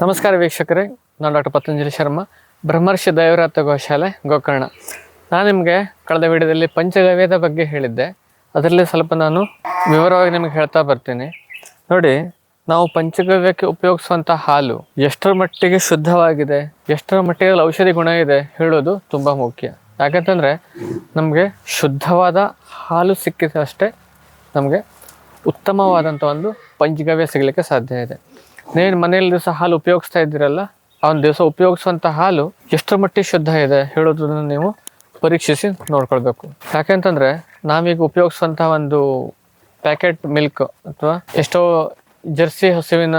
ನಮಸ್ಕಾರ ವೀಕ್ಷಕರೇ, ನಾನು ಡಾಕ್ಟರ್ ಪತಂಜಲಿ ಶರ್ಮಾ, ಬ್ರಹ್ಮರ್ಷಿ ದೈವರಾತ ಗೋಶಾಲೆ, ಗೋಕರ್ಣ. ನಾನು ನಿಮಗೆ ಕಳೆದ ವಿಡಿಯೋದಲ್ಲಿ ಪಂಚಗವ್ಯದ ಬಗ್ಗೆ ಹೇಳಿದ್ದೆ. ಅದರಲ್ಲಿ ಸ್ವಲ್ಪ ನಾನು ವಿವರವಾಗಿ ನಿಮಗೆ ಹೇಳ್ತಾ ಬರ್ತೀನಿ. ನೋಡಿ, ನಾವು ಪಂಚಗವ್ಯಕ್ಕೆ ಉಪಯೋಗಿಸುವಂಥ ಹಾಲು ಎಷ್ಟರ ಮಟ್ಟಿಗೆ ಶುದ್ಧವಾಗಿದೆ, ಎಷ್ಟರ ಮಟ್ಟಿಗೆ ಔಷಧಿ ಗುಣ ಇದೆ ಹೇಳೋದು ತುಂಬ ಮುಖ್ಯ. ಯಾಕಂತಂದರೆ, ನಮಗೆ ಶುದ್ಧವಾದ ಹಾಲು ಸಿಕ್ಕಿದಷ್ಟೇ ನಮಗೆ ಉತ್ತಮವಾದಂಥ ಒಂದು ಪಂಚಗವ್ಯ ಸಿಗಲಿಕ್ಕೆ ಸಾಧ್ಯ ಇದೆ. ನೀವು ಮನೆಯಲ್ಲಿ ದಿವಸ ಹಾಲು ಉಪಯೋಗಿಸ್ತಾ ಇದ್ದೀರಲ್ಲ ಒಂದು ದಿವಸ ಉಪಯೋಗಿಸುವಂಥ ಹಾಲು ಎಷ್ಟರ ಮಟ್ಟಿಗೆ ಶುದ್ಧ ಇದೆ ಹೇಳೋದನ್ನು ನೀವು ಪರೀಕ್ಷಿಸಿ ನೋಡ್ಕೊಳ್ಬೇಕು. ಯಾಕೆಂತಂದರೆ ನಾವೀಗ ಉಪಯೋಗಿಸುವಂಥ ಒಂದು ಪ್ಯಾಕೆಟ್ ಮಿಲ್ಕ್ ಅಥವಾ ಎಷ್ಟೋ ಜರ್ಸಿ ಹಸುವಿನ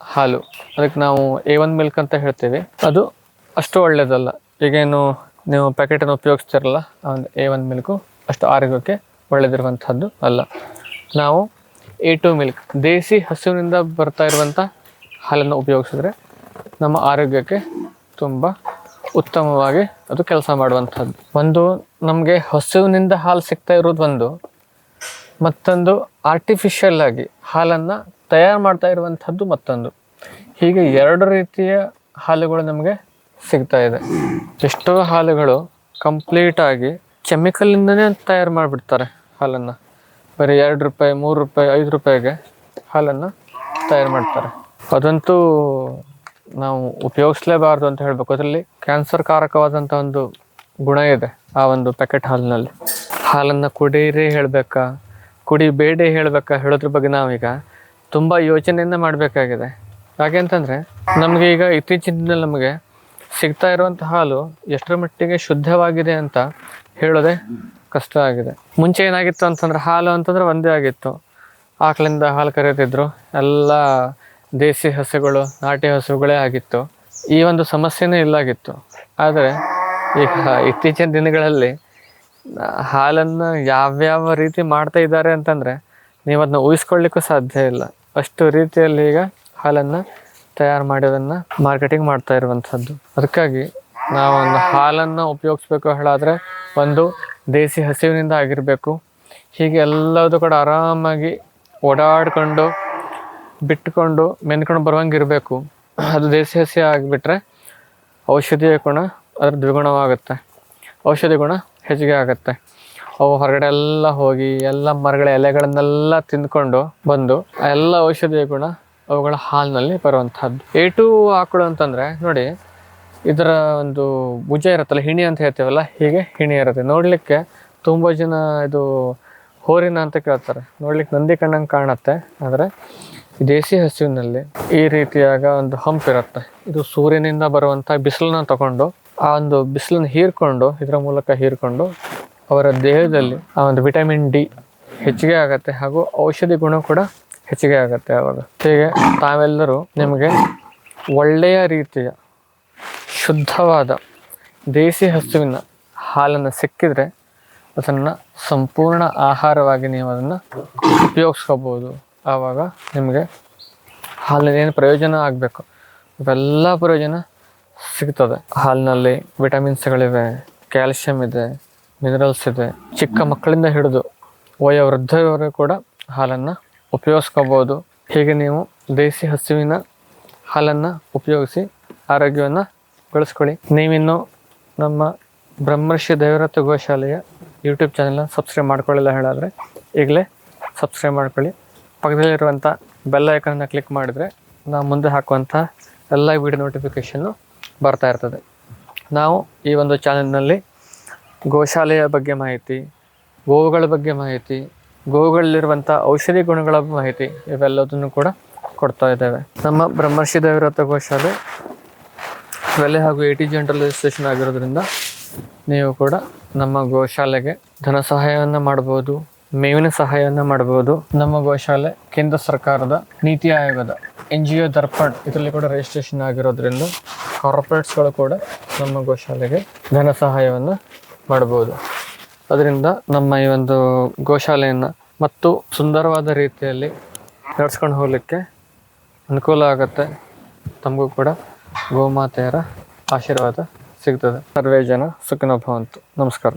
ಹಾಲು, ಅದಕ್ಕೆ ನಾವು ಎ ಒನ್ ಮಿಲ್ಕ್ ಅಂತ ಹೇಳ್ತೀವಿ. ಅದು ಅಷ್ಟು ಒಳ್ಳೆಯದಲ್ಲ ಈಗೇನು ನೀವು ಪ್ಯಾಕೆಟನ್ನು ಉಪಯೋಗಿಸ್ತಿರಲ್ಲ ಒಂದು ಎ ಒನ್ ಮಿಲ್ಕು ಅಷ್ಟು ಆರೋಗ್ಯಕ್ಕೆ ಒಳ್ಳೆಯದಿರುವಂಥದ್ದು ಅಲ್ಲ. ನಾವು ಎ ಟು ಮಿಲ್ಕ್ ದೇಸಿ ಹಸುವಿನಿಂದ ಬರ್ತಾ ಇರುವಂಥ ಹಾಲನ್ನು ಉಪಯೋಗಿಸಿದ್ರೆ ನಮ್ಮ ಆರೋಗ್ಯಕ್ಕೆ ತುಂಬ ಉತ್ತಮವಾಗಿ ಅದು ಕೆಲಸ ಮಾಡುವಂಥದ್ದು ಒಂದು ನಮಗೆ ಹಸುವಿನಿಂದ ಹಾಲು ಸಿಗ್ತಾ ಇರೋದು ಒಂದು, ಮತ್ತೊಂದು ಆರ್ಟಿಫಿಷಿಯಲ್ ಆಗಿ ಹಾಲನ್ನು ತಯಾರು ಮಾಡ್ತಾ ಇರುವಂಥದ್ದು ಮತ್ತೊಂದು. ಹೀಗೆ ಎರಡು ರೀತಿಯ ಹಾಲುಗಳು ನಮಗೆ ಸಿಗ್ತಾ ಇದೆ. ಎಷ್ಟೋ ಹಾಲುಗಳು ಕಂಪ್ಲೀಟಾಗಿ ಕೆಮಿಕಲಿಂದನೇ ತಯಾರು ಮಾಡಿಬಿಡ್ತಾರೆ ಹಾಲನ್ನು. ಬರೀ ಎರಡು ರೂಪಾಯಿ, ಮೂರು ರೂಪಾಯಿ, ಐದು ರೂಪಾಯಿಗೆ ಹಾಲನ್ನು ತಯಾರು ಮಾಡ್ತಾರೆ. ಅದಂತೂ ನಾವು ಉಪಯೋಗಿಸ್ಲೇಬಾರ್ದು ಅಂತ ಹೇಳಬೇಕು. ಅದರಲ್ಲಿ ಕ್ಯಾನ್ಸರ್ ಕಾರಕವಾದಂಥ ಒಂದು ಗುಣ ಇದೆ ಆ ಒಂದು ಪ್ಯಾಕೆಟ್ ಹಾಲಿನಲ್ಲಿ. ಹಾಲನ್ನು ಕುಡೀರಿ ಹೇಳಬೇಕಾ? ಕುಡಿಬೇಡಿ ಹೇಳಬೇಕಾ? ಹೇಳೋದ್ರ ಬಗ್ಗೆ ನಾವೀಗ ತುಂಬ ಯೋಚನೆಯಿಂದ ಮಾಡಬೇಕಾಗಿದೆ. ಯಾಕೆ ಅಂತಂದರೆ, ನಮಗೆ ಈಗ ಇತ್ತೀಚಿನ ನಮಗೆ ಸಿಗ್ತಾ ಇರುವಂಥ ಹಾಲು ಎಷ್ಟರ ಮಟ್ಟಿಗೆ ಶುದ್ಧವಾಗಿದೆ ಅಂತ ಹೇಳೋದೆ ಕಷ್ಟ ಆಗಿದೆ. ಮುಂಚೆ ಏನಾಗಿತ್ತು ಅಂತಂದ್ರೆ ಹಾಲು ಅಂತಂದ್ರೆ ಒಂದೇ ಆಗಿತ್ತು. ಆಕಳಿಂದ ಹಾಲು ಕರೆಯುತ್ತಿದ್ರು ಎಲ್ಲ ದೇಸಿ ಹಸುಗಳು, ನಾಟಿ ಹಸುಗಳೇ ಆಗಿತ್ತು. ಈ ಒಂದು ಸಮಸ್ಯೆನೇ ಇಲ್ಲಾಗಿತ್ತು. ಆದರೆ ಈಗ ಇತ್ತೀಚಿನ ದಿನಗಳಲ್ಲಿ ಹಾಲನ್ನು ಯಾವ್ಯಾವ ರೀತಿ ಮಾಡ್ತಾ ಇದ್ದಾರೆ ಅಂತಂದರೆ ನೀವು ಅದನ್ನ ಊಹಿಸ್ಕೊಳ್ಳಿಕ್ಕೂ ಸಾಧ್ಯ ಇಲ್ಲ. ಅಷ್ಟು ರೀತಿಯಲ್ಲಿ ಈಗ ಹಾಲನ್ನು ತಯಾರು ಮಾಡೋದನ್ನು ಮಾರ್ಕೆಟಿಂಗ್ ಮಾಡ್ತಾ ಇರುವಂಥದ್ದು. ಅದಕ್ಕಾಗಿ ನಾವು ಒಂದು ಹಾಲನ್ನು ಉಪಯೋಗಿಸ್ಬೇಕು ಹೇಳಾದರೆ ಒಂದು ದೇಸಿ ಹಸಿವಿನಿಂದ ಆಗಿರಬೇಕು. ಹೀಗೆ ಎಲ್ಲದೂ ಕೂಡ ಆರಾಮಾಗಿ ಓಡಾಡ್ಕೊಂಡು, ಬಿಟ್ಕೊಂಡು, ಮೆನ್ಕೊಂಡು ಬರುವಂಗೆ ಇರಬೇಕು ಅದು ದೇಸಿ ಹಸಿ ಆಗಿಬಿಟ್ರೆ ಔಷಧಿಯ ಗುಣ ಅದ್ರ ದ್ವಿಗುಣವಾಗುತ್ತೆ. ಔಷಧಿ ಗುಣ ಹೆಚ್ಚಿಗೆ ಆಗುತ್ತೆ. ಅವು ಹೊರಗಡೆ ಎಲ್ಲ ಹೋಗಿ, ಎಲ್ಲ ಮರಗಳ ಎಲೆಗಳನ್ನೆಲ್ಲ ತಿಂದ್ಕೊಂಡು ಬಂದು, ಎಲ್ಲ ಔಷಧಿಯ ಗುಣ ಅವುಗಳ ಹಾಲಿನಲ್ಲಿ ಬರುವಂಥದ್ದು. ಟು ಆಕಳು ಅಂತಂದರೆ, ನೋಡಿ, ಇದರ ಒಂದು ಭುಜ ಇರುತ್ತಲ್ಲ, ಹಿಣಿ ಅಂತ ಹೇಳ್ತೀವಲ್ಲ, ಹೀಗೆ ಹಿಣಿ ಇರುತ್ತೆ. ನೋಡಲಿಕ್ಕೆ ತುಂಬ ಜನ ಇದು ಹೋರಿನ ಅಂತ ಕೇಳ್ತಾರೆ. ನೋಡ್ಲಿಕ್ಕೆ ನಂದಿ ಕಣ್ಣಂಗೆ ಕಾಣುತ್ತೆ, ಆದರೆ ದೇಸಿ ಹಸುವಿನಲ್ಲಿ ಈ ರೀತಿಯಾಗ ಒಂದು ಹಂಪ್ ಇರುತ್ತೆ. ಇದು ಸೂರ್ಯನಿಂದ ಬರುವಂಥ ಬಿಸಿಲನ್ನ ತಗೊಂಡು, ಆ ಒಂದು ಬಿಸಿಲನ್ನ ಹೀರ್ಕೊಂಡು, ಇದರ ಮೂಲಕ ಹೀರ್ಕೊಂಡು, ಅವರ ದೇಹದಲ್ಲಿ ಆ ಒಂದು ವಿಟಮಿನ್ ಡಿ ಹೆಚ್ಚಿಗೆ ಆಗುತ್ತೆ. ಹಾಗೂ ಔಷಧಿ ಗುಣ ಕೂಡ ಹೆಚ್ಚಿಗೆ ಆಗುತ್ತೆ ಅವಾಗ ಹೀಗೆ ತಾವೆಲ್ಲರೂ ನಿಮಗೆ ಒಳ್ಳೆಯ ರೀತಿಯ ಶುದ್ಧವಾದ ದೇಸಿ ಹಸುವಿನ ಹಾಲನ್ನು ಸಿಕ್ಕಿದರೆ ಅದನ್ನು ಸಂಪೂರ್ಣ ಆಹಾರವಾಗಿ ನೀವು ಅದನ್ನು ಉಪಯೋಗಿಸ್ಕೋಬೋದು. ಆವಾಗ ನಿಮಗೆ ಹಾಲಿನಲ್ಲಿ ಏನು ಪ್ರಯೋಜನ ಆಗಬೇಕು? ಇವೆಲ್ಲ ಪ್ರಯೋಜನ ಸಿಗ್ತದೆ. ಹಾಲಿನಲ್ಲಿ ವಿಟಮಿನ್ಸ್ಗಳಿವೆ, ಕ್ಯಾಲ್ಶಿಯಂ ಇದೆ, ಮಿನರಲ್ಸ್ ಇದೆ. ಚಿಕ್ಕ ಮಕ್ಕಳಿಂದ ಹಿಡಿದು ವಯೋವೃದ್ಧರವರೆಗೂ ಕೂಡ ಹಾಲನ್ನು ಉಪಯೋಗಿಸ್ಕೋಬೋದು. ಹೀಗೆ ನೀವು ದೇಸಿ ಹಸುವಿನ ಹಾಲನ್ನು ಉಪಯೋಗಿಸಿ ಆರೋಗ್ಯವನ್ನು ಗಳಿಸ್ಕೊಳ್ಳಿ ನೀವಿನ್ನು ನಮ್ಮ ಬ್ರಹ್ಮರ್ಷಿ ದೇವರತ್ವ ಗೋಶಾಲೆಯ ಯೂಟ್ಯೂಬ್ ಚಾನಲ್ನ ಸಬ್ಸ್ಕ್ರೈಬ್ ಮಾಡ್ಕೊಳ್ಳಿಲ್ಲ ಹೇಳಾದರೆ, ಈಗಲೇ ಸಬ್ಸ್ಕ್ರೈಬ್ ಮಾಡ್ಕೊಳ್ಳಿ. ಪಕ್ಕದಲ್ಲಿರುವಂಥ ಬೆಲ್ ಐಕನನ್ನು ಕ್ಲಿಕ್ ಮಾಡಿದರೆ ನಾವು ಮುಂದೆ ಹಾಕುವಂಥ ಎಲ್ಲ ವಿಡಿಯೋ ನೋಟಿಫಿಕೇಷನ್ನು ಬರ್ತಾ ಇರ್ತದೆ. ನಾವು ಈ ಒಂದು ಚಾನಲ್ನಲ್ಲಿ ಗೋಶಾಲೆಯ ಬಗ್ಗೆ ಮಾಹಿತಿ, ಗೋವುಗಳ ಬಗ್ಗೆ ಮಾಹಿತಿ ಗೋವುಗಳಲ್ಲಿರುವಂಥ ಔಷಧಿ ಗುಣಗಳ ಮಾಹಿತಿ ಇವೆಲ್ಲದನ್ನು ಕೂಡ ಕೊಡ್ತಾ ಇದ್ದೇವೆ. ನಮ್ಮ ಬ್ರಹ್ಮರ್ಷಿ ದೇವರಥ ಗೋಶಾಲೆ ಬೆಲೆ ಹಾಗೂ ಎ ಟಿ ಜನರಲ್ ರಿಜಿಸ್ಟ್ರೇಷನ್ ಆಗಿರೋದ್ರಿಂದ ನೀವು ಕೂಡ ನಮ್ಮ ಗೋಶಾಲೆಗೆ ಧನ ಸಹಾಯವನ್ನು ಮಾಡ್ಬೋದು, ಮೇವಿನ ಸಹಾಯವನ್ನು ಮಾಡ್ಬೋದು. ನಮ್ಮ ಗೋಶಾಲೆ ಕೇಂದ್ರ ಸರ್ಕಾರದ ನೀತಿ ಆಯೋಗದ ಎನ್ ಜಿ ಒ ದರ್ಪಣ್ ಇದರಲ್ಲಿ ಕೂಡ ರಿಜಿಸ್ಟ್ರೇಷನ್ ಆಗಿರೋದ್ರಿಂದ ಕಾರ್ಪೊರೇಟ್ಸ್ಗಳು ಕೂಡ ನಮ್ಮ ಗೋಶಾಲೆಗೆ ಧನ ಸಹಾಯವನ್ನು ಮಾಡ್ಬೋದು. ಅದರಿಂದ ನಮ್ಮ ಈ ಒಂದು ಗೋಶಾಲೆಯನ್ನು ಮತ್ತು ಸುಂದರವಾದ ರೀತಿಯಲ್ಲಿ ನಡ್ಸ್ಕೊಂಡು ಹೋಗಲಿಕ್ಕೆ ಅನುಕೂಲ ಆಗುತ್ತೆ. ತಮಗೂ ಕೂಡ ಗೋಮಾತೆಯರ ಆಶೀರ್ವಾದ ಸಿಗ್ತದೆ. ಸರ್ವೇ ಜನ ಸುಖಿನೋ ಭವಂತು. ನಮಸ್ಕಾರ.